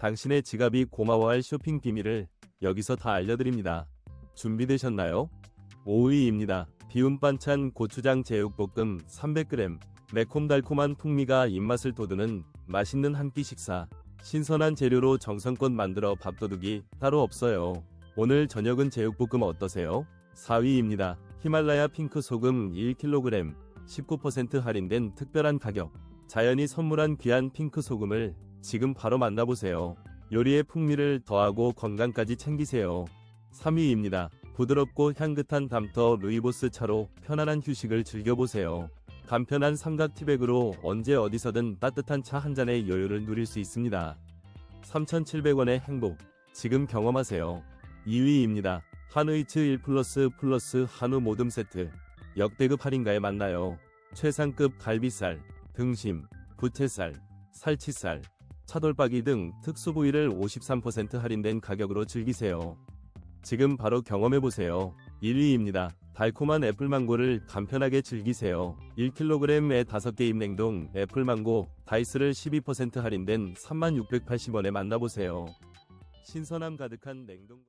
당신의 지갑이 고마워할 쇼핑 비밀을 여기서 다 알려드립니다. 준비되셨나요? 5위입니다. 비움 반찬 고추장 제육볶음 300g 매콤달콤한 풍미가 입맛을 돋우는 맛있는 한 끼 식사 신선한 재료로 정성껏 만들어 밥도둑이 따로 없어요. 오늘 저녁은 제육볶음 어떠세요? 4위입니다. 히말라야 핑크 소금 1kg 19% 할인된 특별한 가격 자연이 선물한 귀한 핑크 소금을 지금 바로 만나보세요. 요리의 풍미를 더하고 건강까지 챙기세요. 3위입니다. 부드럽고 향긋한 담터 루이보스 차로 편안한 휴식을 즐겨보세요. 간편한 삼각 티백으로 언제 어디서든 따뜻한 차 한 잔의 여유를 누릴 수 있습니다. 3,700원의 행복, 지금 경험하세요. 2위입니다. 한우이츠 1 플러스 플러스 한우 모듬 세트. 역대급 할인가에 만나요. 최상급 갈비살, 등심, 부채살, 살치살, 차돌박이 등 특수 부위를 53% 할인된 가격으로 즐기세요. 지금 바로 경험해보세요. 1위입니다. 달콤한 애플망고를 간편하게 즐기세요. 1kg에 5개입 냉동 애플망고 다이스를 12% 할인된 3680원에 만나보세요. 신선함 가득한 냉동